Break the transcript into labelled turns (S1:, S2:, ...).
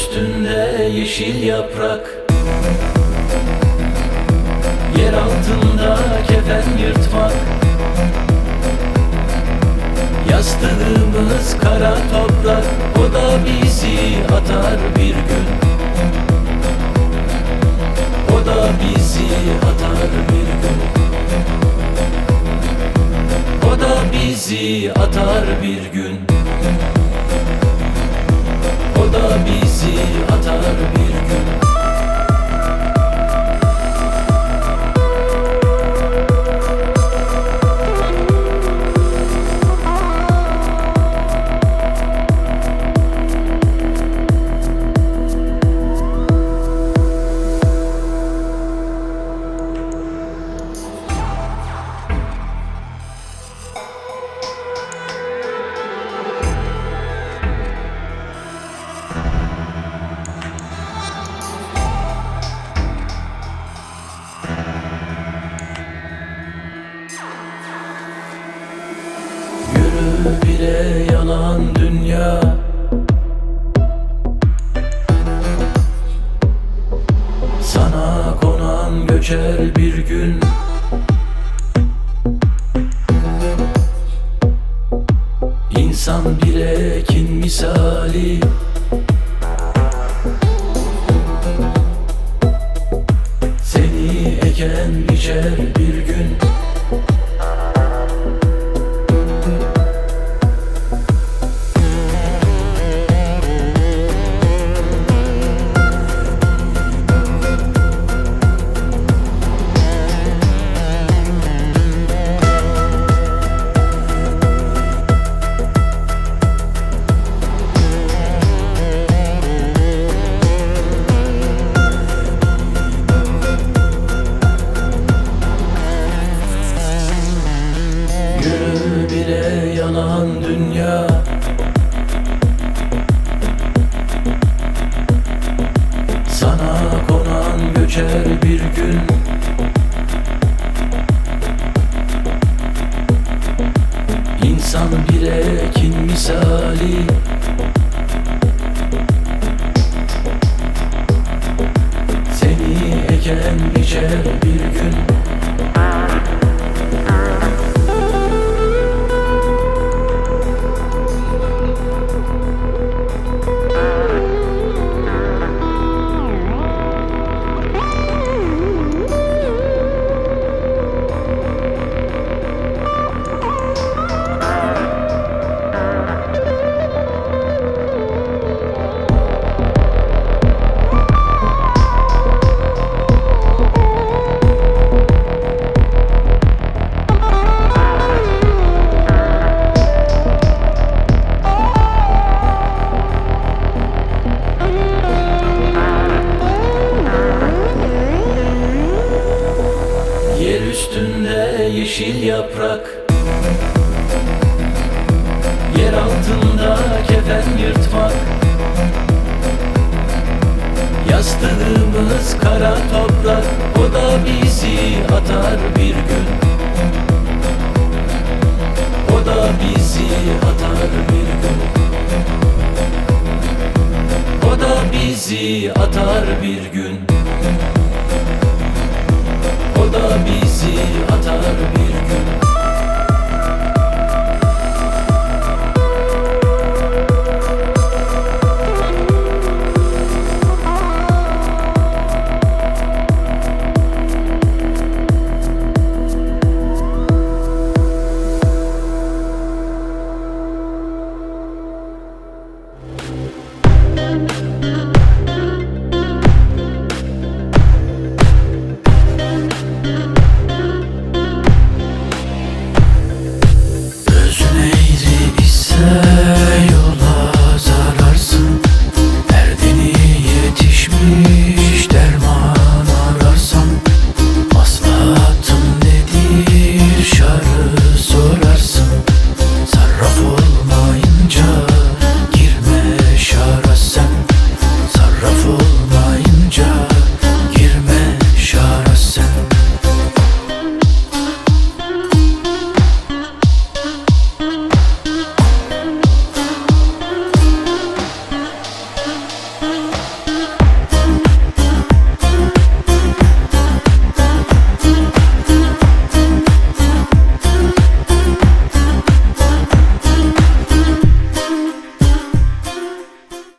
S1: üstünde yeşil yaprak. Yer altında kefen yırtmak. Yastığımız kara toprak O da bizi atar bir gün. O da bizi atar bir gün. O da bizi atar bir gün yalan dünya. Sana konan göçer bir gün. İnsan bir ekin misali göçer bir gün. İnsan bir ekin misali Yastığımız kara toprak O da bizi atar bir gün. O da bizi atar bir gün. O da bizi atar bir gün. O da bizi atar bir gün